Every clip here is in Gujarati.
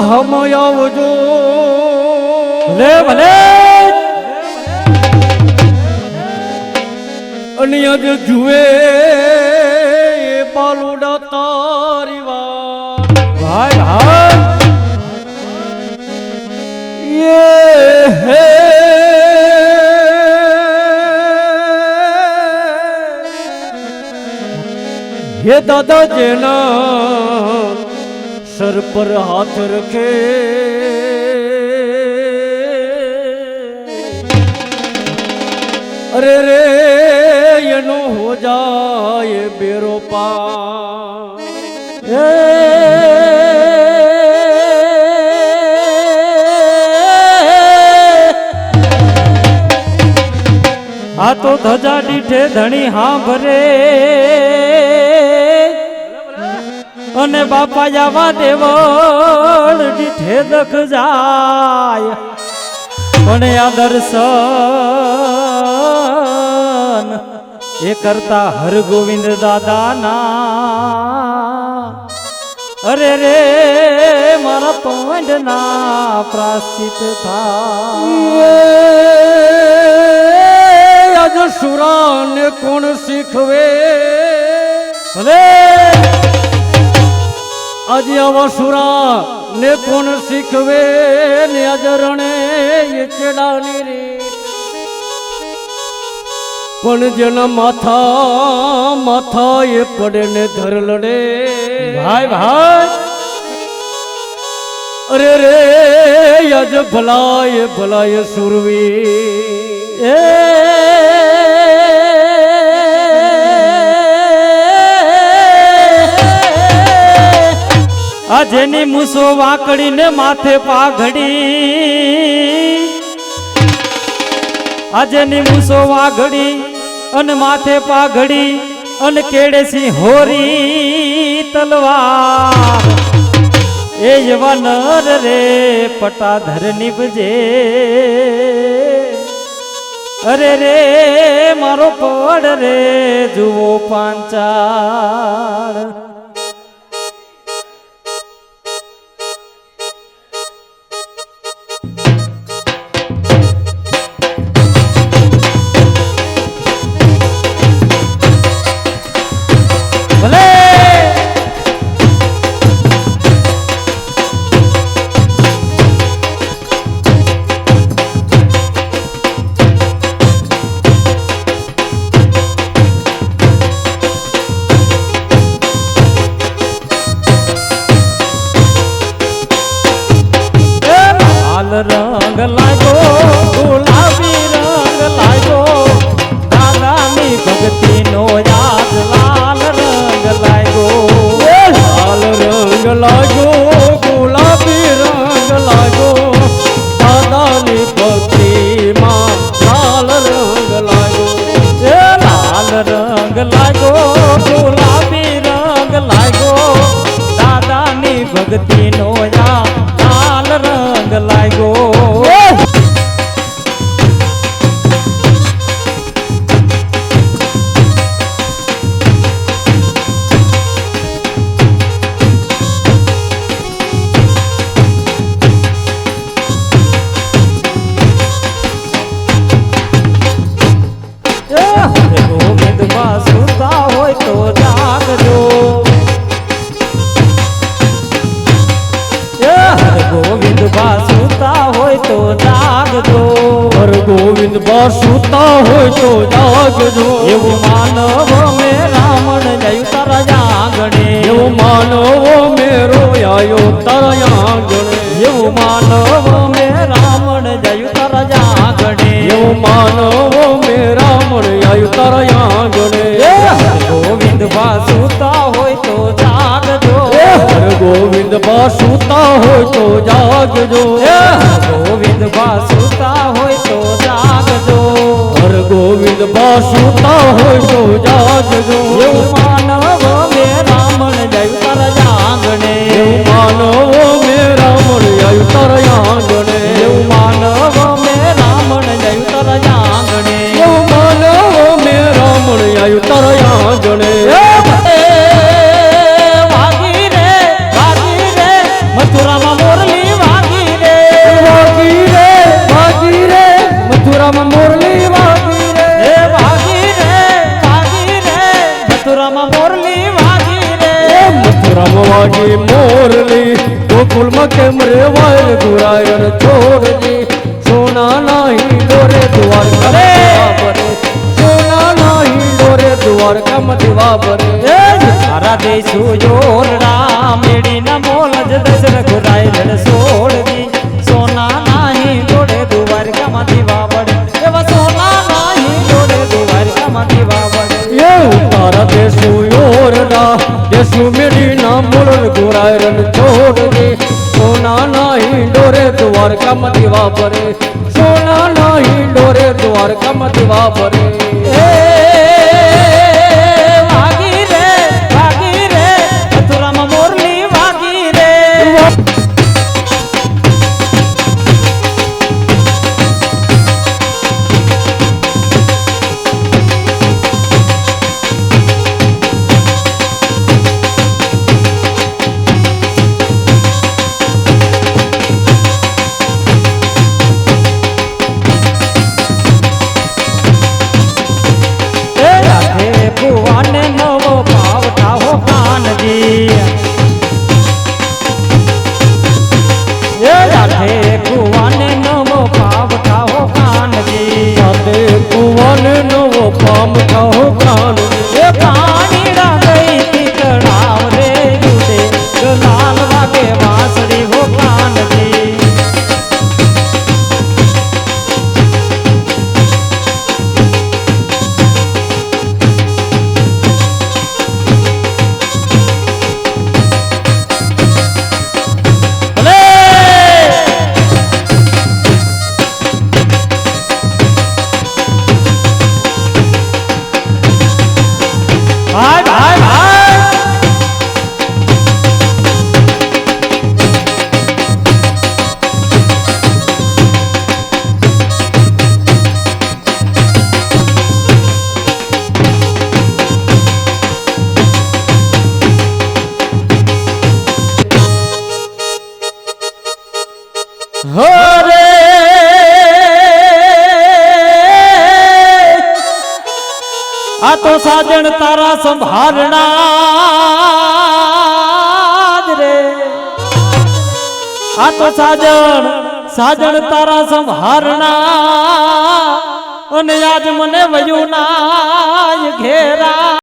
હમ આવજો. ભલે ભલે. અને આજ જુએ બાલુડા તારી વાત. ભાઈ ભાઈ. હે દાદા જેના સર પર હાથ રખે. અરે રે, એનો હો જાય બેરો પા આ તો ધજા દીઠે ધણી હા ભરે અને બાપા જવા દેવળ દીઠે દખ જાય. પણ આ એ કરતા હર ગોવિંદ દાદાના. અરે રે, મારા પવનના પ્રાસિત આજ સુરાને કોણ શીખવે? ભલે. આજે આવા સુરા ને કોણ શીખવે ને અજરણે ચેડાની રીત. પણ જેના માથા માથા એ પડે ને ધર લડે. ભાઈ ભાઈ! અરે રે આજ ભલાય ભલાય સુરવી. એ આ જેની મૂસો વાકડીને માથે પાઘડી. આ જેની મૂસો વાઘડી અને માથે પાઘડી અને કેડે સિંહ હોરી તલવાર. એ એવા નર રે પટાધર નિભજે અરે રે, મારો પડ રે, જુઓ પાંચાળ. લાગ્યો ગુલાબી રંગ લાગો. દાદાની ભક્તિનો સુતા હોય તો જાગજો. એવું માનવ મે રામણ જયું તારા જાગણે એવું માનવ મેરો આયો તારા આંગણે એવું માનવ મે રામણ જયું તારા જાગણે એવું માનવ મે રામણ આયો તારા આંગણે ગોવિંદ બા સુતા હોય તો જાગજો. ગોવિંદ બા સુતા હોય તો જાગજો. ગોવિંદ બા સુતા હોય તો હર ગોવિંદ બાસુતા હોય સો જાગજો. એવું માનવ મે રામણ જય તારા જાગણે. એવું માનવો મે રામણ જય તારા આંગણે એવું માનવ મે રામણ જય તારા એવું માનવો મે રામણ જય તારા આંગણે કેમ રે વાય ગુરાયણ છોડજી? સોના નાહી દોરે દ્વાર કરે સોના નાહી દોરે દ્વાર કમ દેવા બને તારા દેશું હરે આ તો સાજણ તારા સંભારણા રે. આ તો સાજણ સાજણ તારા સંભારણા અને આજ મને વયું ના ઘેરા.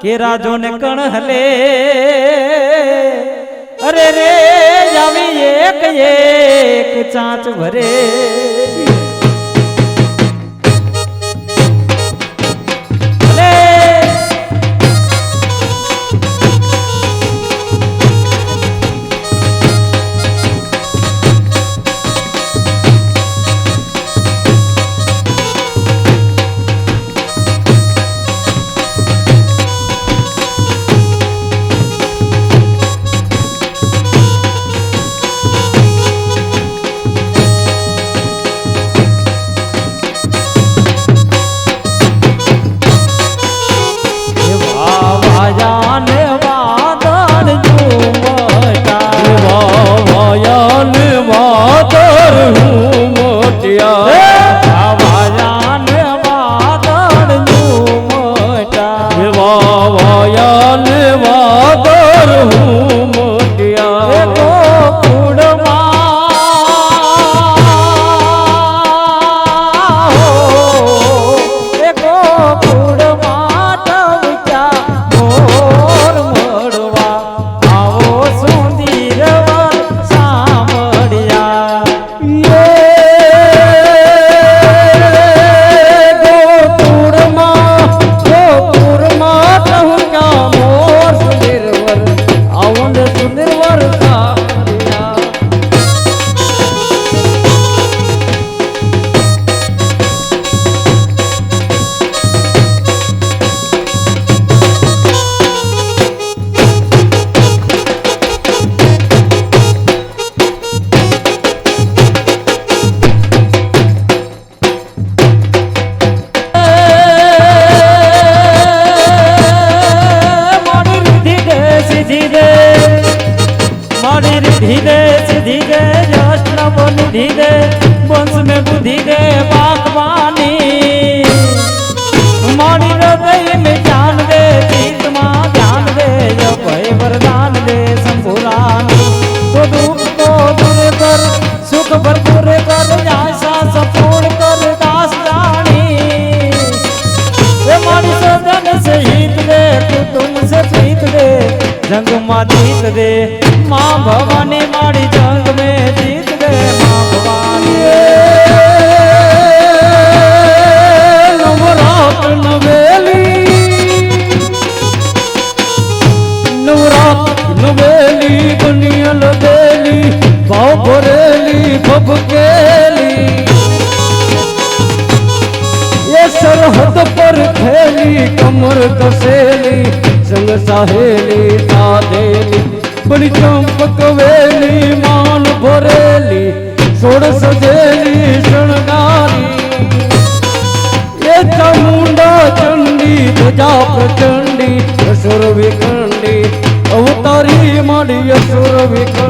કે રાજો ને કણ હલે? અરે રે જાવી એક એક ચાંચ ભરે. बुद्धि दे में बुद्धि दे बागवानी मोड़ी हृदय में जान दे माँ ध्यान दे जब वरदान दे तो दुख को दूर कर, सुख भरपूर कर, आशा कर, दास रानी मोड़ी सदन से हित दे तुम से प्रीत दे, जंग मा जीत दे। माँ भवानी माड़ी जंग में जीत પ્રજા પ્રચંડી અસુર વિખંડી અવતારી માડી અસુર વિખંડી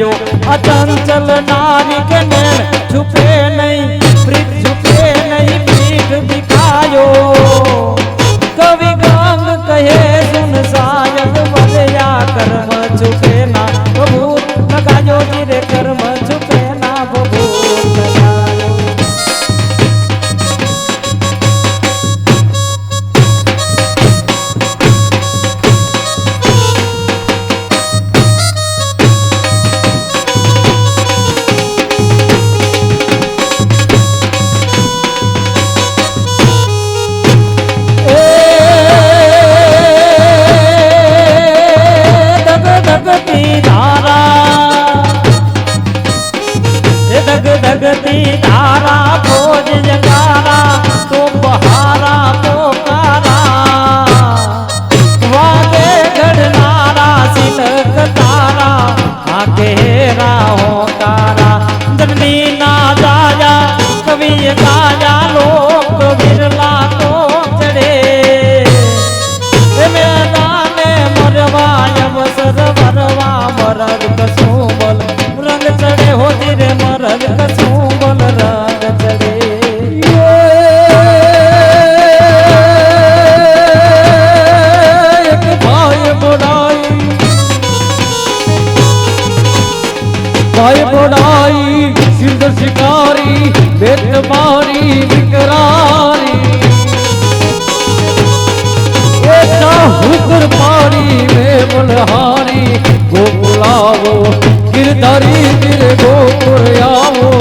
જો અચંચલ ના ભાઈ પડાઈ સિદ્ધ શિકારી, બેટ મારી વિકરારી. એના હુકર પાણી મે મલહારી ગોકુલાવો ગિરધારી ગિર ગોકુર આવો.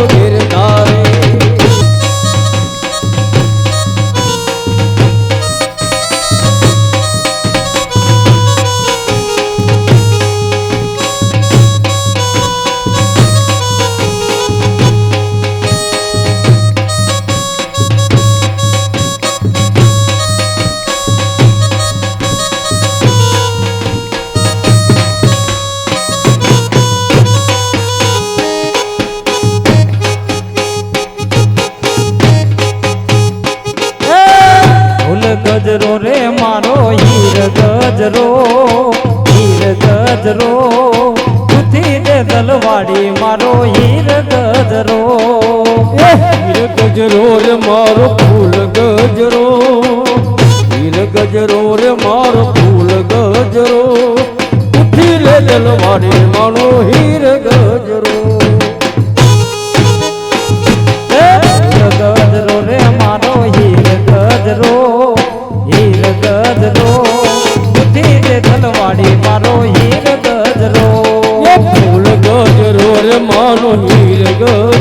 વાડી મારો હીર ગજરો. હીર ગજરો રે મારો ફૂલ ગજરો. હીર ગજરો રે મારો ફૂલ ગજરો. ઉઠી લે જલવાડી મારો હીર ગજરો. નો નીર ગયો